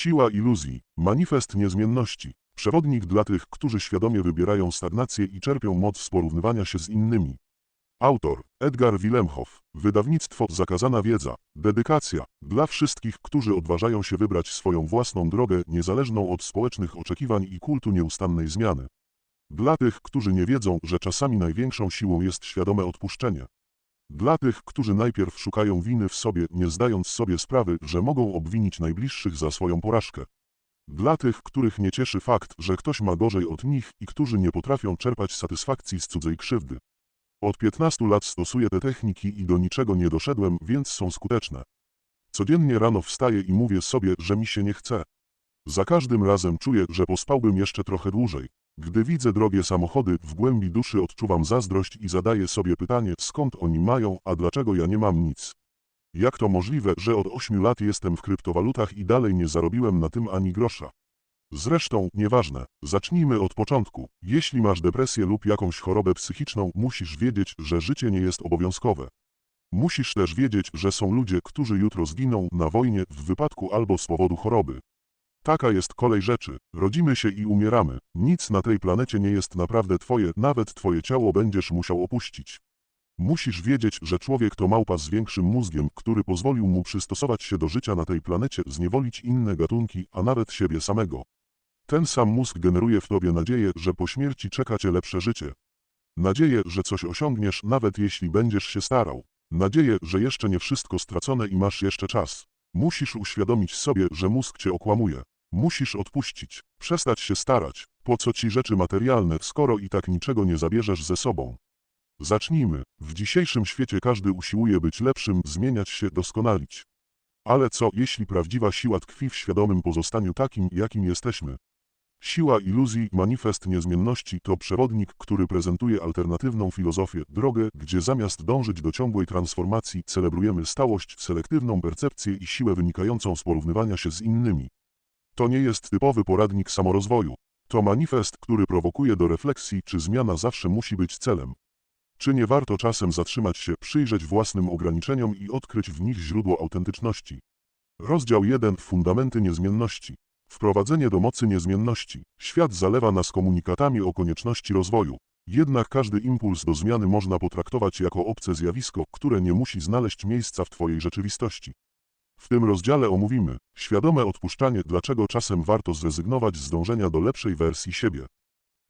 Siła iluzji, manifest niezmienności, przewodnik dla tych, którzy świadomie wybierają stagnację i czerpią moc z porównywania się z innymi. Autor Edgar Willemhoff, wydawnictwo Zakazana Wiedza, dedykacja dla wszystkich, którzy odważają się wybrać swoją własną drogę niezależną od społecznych oczekiwań i kultu nieustannej zmiany. Dla tych, którzy nie wiedzą, że czasami największą siłą jest świadome odpuszczenie. Dla tych, którzy najpierw szukają winy w sobie, nie zdając sobie sprawy, że mogą obwinić najbliższych za swoją porażkę. Dla tych, których nie cieszy fakt, że ktoś ma gorzej od nich i którzy nie potrafią czerpać satysfakcji z cudzej krzywdy. Od 15 lat stosuję te techniki i do niczego nie doszedłem, więc są skuteczne. Codziennie rano wstaję i mówię sobie, że mi się nie chce. Za każdym razem czuję, że pospałbym jeszcze trochę dłużej. Gdy widzę drogie samochody, w głębi duszy odczuwam zazdrość i zadaję sobie pytanie, skąd oni mają, a dlaczego ja nie mam nic. Jak to możliwe, że od 8 lat jestem w kryptowalutach i dalej nie zarobiłem na tym ani grosza? Zresztą, nieważne, zacznijmy od początku. Jeśli masz depresję lub jakąś chorobę psychiczną, musisz wiedzieć, że życie nie jest obowiązkowe. Musisz też wiedzieć, że są ludzie, którzy jutro zginą na wojnie, w wypadku albo z powodu choroby. Taka jest kolej rzeczy. Rodzimy się i umieramy. Nic na tej planecie nie jest naprawdę twoje, nawet twoje ciało będziesz musiał opuścić. Musisz wiedzieć, że człowiek to małpa z większym mózgiem, który pozwolił mu przystosować się do życia na tej planecie, zniewolić inne gatunki, a nawet siebie samego. Ten sam mózg generuje w tobie nadzieję, że po śmierci czeka cię lepsze życie. Nadzieję, że coś osiągniesz, nawet jeśli będziesz się starał. Nadzieję, że jeszcze nie wszystko stracone i masz jeszcze czas. Musisz uświadomić sobie, że mózg cię okłamuje. Musisz odpuścić, przestać się starać. Po co ci rzeczy materialne, skoro i tak niczego nie zabierzesz ze sobą? Zacznijmy. W dzisiejszym świecie każdy usiłuje być lepszym, zmieniać się, doskonalić. Ale co, jeśli prawdziwa siła tkwi w świadomym pozostaniu takim, jakim jesteśmy? Siła iluzji, manifest niezmienności to przewodnik, który prezentuje alternatywną filozofię, drogę, gdzie zamiast dążyć do ciągłej transformacji, celebrujemy stałość, selektywną percepcję i siłę wynikającą z porównywania się z innymi. To nie jest typowy poradnik samorozwoju. To manifest, który prowokuje do refleksji, czy zmiana zawsze musi być celem. Czy nie warto czasem zatrzymać się, przyjrzeć własnym ograniczeniom i odkryć w nich źródło autentyczności? Rozdział 1 Fundamenty niezmienności. Wprowadzenie do mocy niezmienności. Świat zalewa nas komunikatami o konieczności rozwoju. Jednak każdy impuls do zmiany można potraktować jako obce zjawisko, które nie musi znaleźć miejsca w Twojej rzeczywistości. W tym rozdziale omówimy świadome odpuszczanie, dlaczego czasem warto zrezygnować z dążenia do lepszej wersji siebie.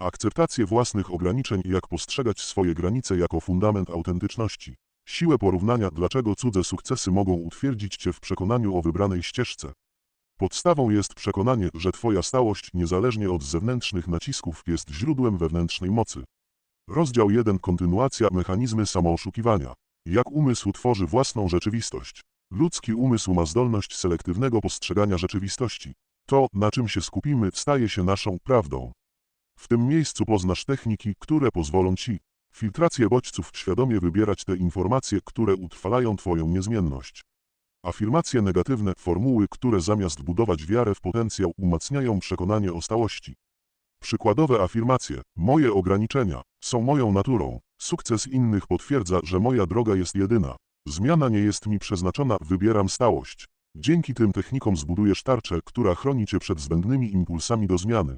Akceptację własnych ograniczeń i jak postrzegać swoje granice jako fundament autentyczności. Siłę porównania, dlaczego cudze sukcesy mogą utwierdzić Cię w przekonaniu o wybranej ścieżce. Podstawą jest przekonanie, że Twoja stałość, niezależnie od zewnętrznych nacisków, jest źródłem wewnętrznej mocy. Rozdział 1 Kontynuacja Mechanizmy samooszukiwania. Jak umysł tworzy własną rzeczywistość. Ludzki umysł ma zdolność selektywnego postrzegania rzeczywistości. To, na czym się skupimy, staje się naszą prawdą. W tym miejscu poznasz techniki, które pozwolą Ci filtrację bodźców świadomie wybierać te informacje, które utrwalają Twoją niezmienność. Afirmacje negatywne, formuły, które zamiast budować wiarę w potencjał, umacniają przekonanie o stałości. Przykładowe afirmacje, moje ograniczenia, są moją naturą, sukces innych potwierdza, że moja droga jest jedyna. Zmiana nie jest mi przeznaczona, wybieram stałość. Dzięki tym technikom zbudujesz tarczę, która chroni Cię przed zbędnymi impulsami do zmiany.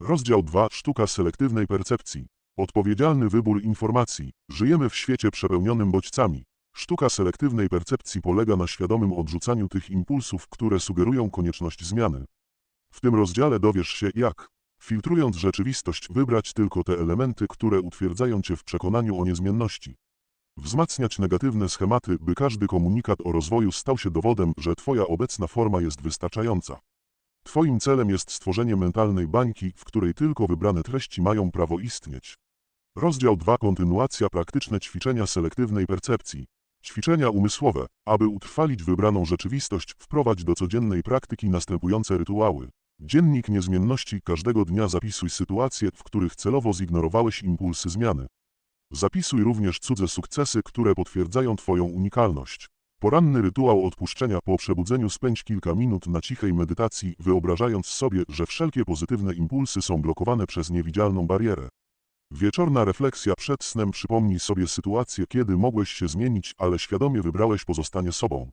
Rozdział 2 Sztuka selektywnej percepcji. Odpowiedzialny wybór informacji. Żyjemy w świecie przepełnionym bodźcami. Sztuka selektywnej percepcji polega na świadomym odrzucaniu tych impulsów, które sugerują konieczność zmiany. W tym rozdziale dowiesz się, jak, filtrując rzeczywistość, wybrać tylko te elementy, które utwierdzają Cię w przekonaniu o niezmienności. Wzmacniać negatywne schematy, by każdy komunikat o rozwoju stał się dowodem, że Twoja obecna forma jest wystarczająca. Twoim celem jest stworzenie mentalnej bańki, w której tylko wybrane treści mają prawo istnieć. Rozdział 2 Kontynuacja praktyczne ćwiczenia selektywnej percepcji. Ćwiczenia umysłowe. Aby utrwalić wybraną rzeczywistość, wprowadź do codziennej praktyki następujące rytuały. Dziennik niezmienności każdego dnia zapisuj sytuacje, w których celowo zignorowałeś impulsy zmiany. Zapisuj również cudze sukcesy, które potwierdzają Twoją unikalność. Poranny rytuał odpuszczenia po przebudzeniu spędź kilka minut na cichej medytacji, wyobrażając sobie, że wszelkie pozytywne impulsy są blokowane przez niewidzialną barierę. Wieczorna refleksja przed snem przypomnij sobie sytuację, kiedy mogłeś się zmienić, ale świadomie wybrałeś pozostanie sobą.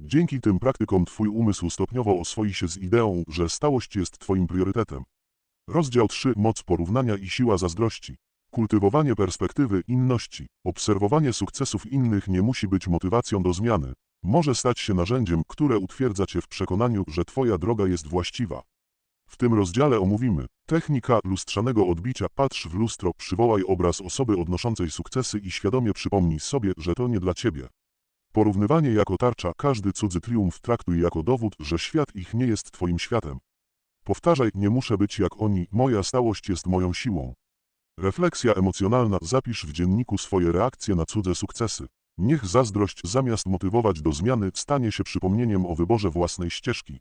Dzięki tym praktykom Twój umysł stopniowo oswoi się z ideą, że stałość jest Twoim priorytetem. Rozdział 3. Moc porównania i siła zazdrości. Kultywowanie perspektywy inności. Obserwowanie sukcesów innych nie musi być motywacją do zmiany. Może stać się narzędziem, które utwierdza Cię w przekonaniu, że Twoja droga jest właściwa. W tym rozdziale omówimy technika lustrzanego odbicia. Patrz w lustro, przywołaj obraz osoby odnoszącej sukcesy i świadomie przypomnij sobie, że to nie dla Ciebie. Porównywanie jako tarcza, każdy cudzy triumf traktuj jako dowód, że świat ich nie jest Twoim światem. Powtarzaj, nie muszę być jak oni, moja stałość jest moją siłą. Refleksja emocjonalna, zapisz w dzienniku swoje reakcje na cudze sukcesy. Niech zazdrość zamiast motywować do zmiany stanie się przypomnieniem o wyborze własnej ścieżki.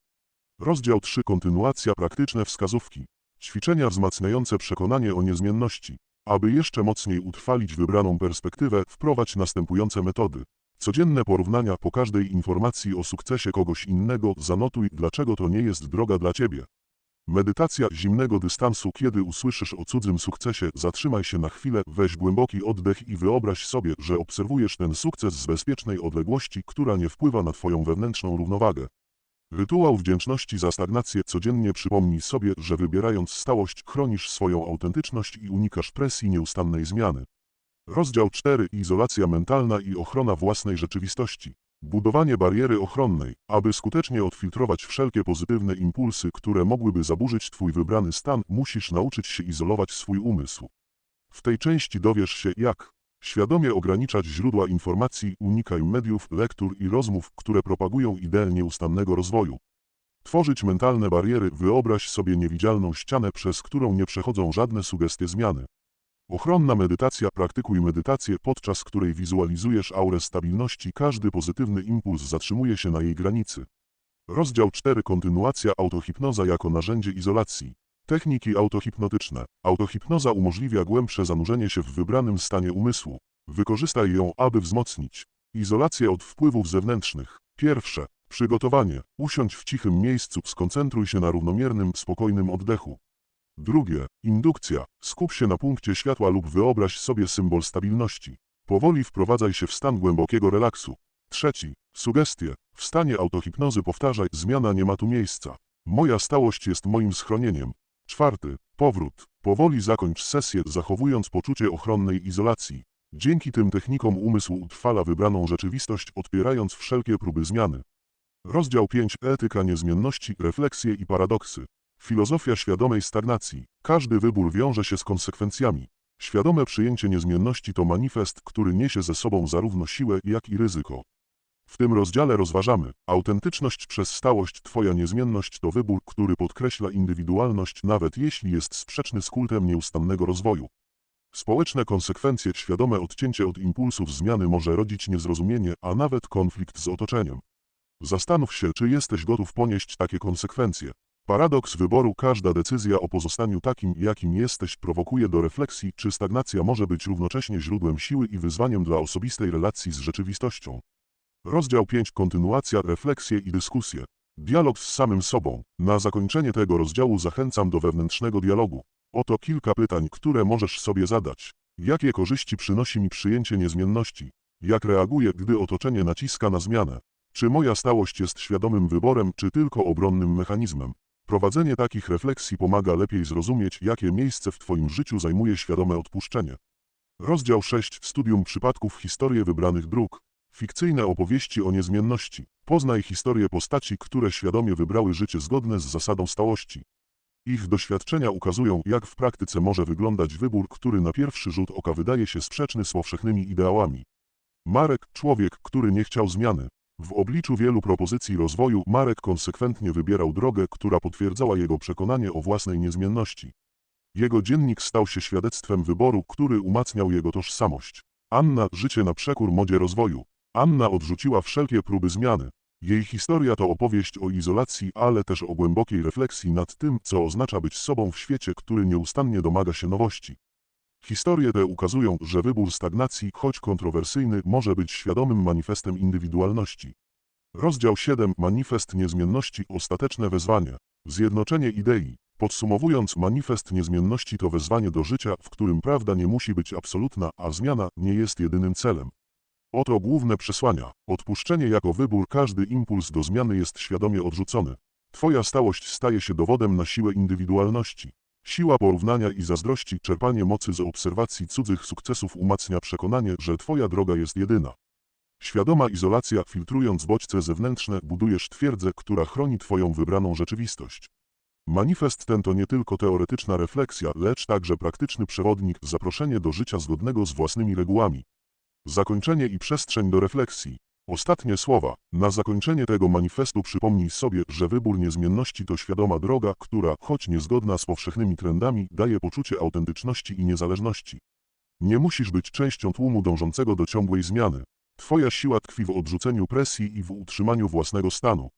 Rozdział 3. Kontynuacja praktyczne wskazówki. Ćwiczenia wzmacniające przekonanie o niezmienności. Aby jeszcze mocniej utrwalić wybraną perspektywę, wprowadź następujące metody. Codzienne porównania po każdej informacji o sukcesie kogoś innego zanotuj, dlaczego to nie jest droga dla Ciebie. Medytacja zimnego dystansu Kiedy usłyszysz o cudzym sukcesie, zatrzymaj się na chwilę, weź głęboki oddech i wyobraź sobie, że obserwujesz ten sukces z bezpiecznej odległości, która nie wpływa na Twoją wewnętrzną równowagę. Rytuał wdzięczności za stagnację codziennie przypomnij sobie, że wybierając stałość chronisz swoją autentyczność i unikasz presji nieustannej zmiany. Rozdział 4. Izolacja mentalna i ochrona własnej rzeczywistości. Budowanie bariery ochronnej, aby skutecznie odfiltrować wszelkie pozytywne impulsy, które mogłyby zaburzyć Twój wybrany stan, musisz nauczyć się izolować swój umysł. W tej części dowiesz się, jak świadomie ograniczać źródła informacji, unikaj mediów, lektur i rozmów, które propagują ideę nieustannego rozwoju. Tworzyć mentalne bariery, wyobraź sobie niewidzialną ścianę, przez którą nie przechodzą żadne sugestie zmiany. Ochronna medytacja Praktykuj medytację, podczas której wizualizujesz aurę stabilności. Każdy pozytywny impuls zatrzymuje się na jej granicy. Rozdział 4 Kontynuacja Autohipnoza jako narzędzie izolacji. Techniki autohipnotyczne. Autohipnoza umożliwia głębsze zanurzenie się w wybranym stanie umysłu. Wykorzystaj ją, aby wzmocnić izolację od wpływów zewnętrznych. Pierwsze. Przygotowanie. Usiądź w cichym miejscu, skoncentruj się na równomiernym, spokojnym oddechu. Drugie. Indukcja. Skup się na punkcie światła lub wyobraź sobie symbol stabilności. Powoli wprowadzaj się w stan głębokiego relaksu. Trzeci. Sugestie. W stanie autohipnozy powtarzaj, zmiana nie ma tu miejsca. Moja stałość jest moim schronieniem. Czwarty. Powrót. Powoli zakończ sesję, zachowując poczucie ochronnej izolacji. Dzięki tym technikom umysł utrwala wybraną rzeczywistość, odpierając wszelkie próby zmiany. Rozdział 5. Etyka niezmienności, refleksje i paradoksy. Filozofia świadomej stagnacji. Każdy wybór wiąże się z konsekwencjami. Świadome przyjęcie niezmienności to manifest, który niesie ze sobą zarówno siłę, jak i ryzyko. W tym rozdziale rozważamy autentyczność przez stałość. Twoja niezmienność to wybór, który podkreśla indywidualność, nawet jeśli jest sprzeczny z kultem nieustannego rozwoju. Społeczne konsekwencje, świadome odcięcie od impulsów zmiany może rodzić niezrozumienie, a nawet konflikt z otoczeniem. Zastanów się, czy jesteś gotów ponieść takie konsekwencje. Paradoks wyboru każda decyzja o pozostaniu takim, jakim jesteś, prowokuje do refleksji, czy stagnacja może być równocześnie źródłem siły i wyzwaniem dla osobistej relacji z rzeczywistością. Rozdział 5. Kontynuacja, refleksje i dyskusje. Dialog z samym sobą. Na zakończenie tego rozdziału zachęcam do wewnętrznego dialogu. Oto kilka pytań, które możesz sobie zadać. Jakie korzyści przynosi mi przyjęcie niezmienności? Jak reaguję, gdy otoczenie naciska na zmianę? Czy moja stałość jest świadomym wyborem, czy tylko obronnym mechanizmem? Prowadzenie takich refleksji pomaga lepiej zrozumieć, jakie miejsce w Twoim życiu zajmuje świadome odpuszczenie. Rozdział 6. Studium przypadków Historie wybranych dróg. Fikcyjne opowieści o niezmienności. Poznaj historię postaci, które świadomie wybrały życie zgodne z zasadą stałości. Ich doświadczenia ukazują, jak w praktyce może wyglądać wybór, który na pierwszy rzut oka wydaje się sprzeczny z powszechnymi ideałami. Marek, człowiek, który nie chciał zmiany. W obliczu wielu propozycji rozwoju Marek konsekwentnie wybierał drogę, która potwierdzała jego przekonanie o własnej niezmienności. Jego dziennik stał się świadectwem wyboru, który umacniał jego tożsamość. Anna, życie na przekór modzie rozwoju. Anna odrzuciła wszelkie próby zmiany. Jej historia to opowieść o izolacji, ale też o głębokiej refleksji nad tym, co oznacza być sobą w świecie, który nieustannie domaga się nowości. Historie te ukazują, że wybór stagnacji, choć kontrowersyjny, może być świadomym manifestem indywidualności. Rozdział 7. Manifest niezmienności. Ostateczne wezwanie. Zjednoczenie idei. Podsumowując, manifest niezmienności to wezwanie do życia, w którym prawda nie musi być absolutna, a zmiana nie jest jedynym celem. Oto główne przesłania. Odpuszczenie jako wybór, każdy impuls do zmiany jest świadomie odrzucony. Twoja stałość staje się dowodem na siłę indywidualności. Siła porównania i zazdrości, czerpanie mocy z obserwacji cudzych sukcesów umacnia przekonanie, że Twoja droga jest jedyna. Świadoma izolacja, filtrując bodźce zewnętrzne, budujesz twierdzę, która chroni Twoją wybraną rzeczywistość. Manifest ten to nie tylko teoretyczna refleksja, lecz także praktyczny przewodnik, zaproszenie do życia zgodnego z własnymi regułami. Zakończenie i przestrzeń do refleksji. Ostatnie słowa. Na zakończenie tego manifestu przypomnij sobie, że wybór niezmienności to świadoma droga, która, choć niezgodna z powszechnymi trendami, daje poczucie autentyczności i niezależności. Nie musisz być częścią tłumu dążącego do ciągłej zmiany. Twoja siła tkwi w odrzuceniu presji i w utrzymaniu własnego stanu.